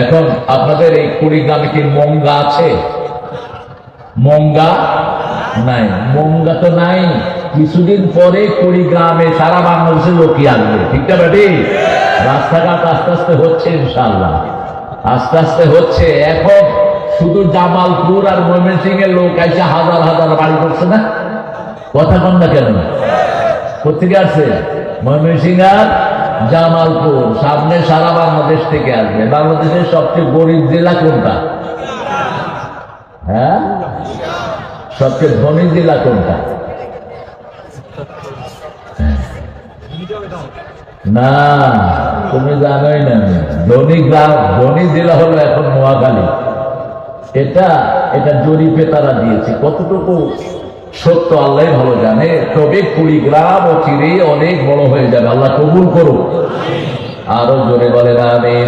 এখন আপনাদের এই কুড়িগ্রামে কি মঙ্গা আছে? মঙ্গা নাই। মঙ্গা তো নাই। কিছুদিন পরে কুড়িগ্রামে সারা বাংলাদেশের লোকই আসবে। ঠিক না বেটি? রাস্তাঘাট আস্তে আস্তে হচ্ছে ইনশাল্লাহ আস্তে আস্তে হচ্ছে। এখন শুধু জামালপুর আর ময়মনসিং এর লোক এসে হাজার হাজার বাড়ি করছে না? কথা কন না কেন? কোথেকে আসছে ময়মনসিং আর জামালপুর, সামনে সারা বাংলাদেশ থেকে আসবে। বাংলাদেশের সবচেয়ে গরিব জেলা কোনটা? হ্যাঁ? সবচেয়ে ধনী জেলা কোনটা। না, তুমি জানোই না। ধনী গ্রাম, ধনী জেলা হলো এখন নোয়াখালী এটা এটা জরিপে তারা দিয়েছে। কতটুকু সত্য আল্লাহ ভালো জানে, তবে কুড়িগ্রাম ও চিরে অনেক বড় হয়ে যাবে। আল্লাহ কবুল করুক। আরও জোরে বলে না আমি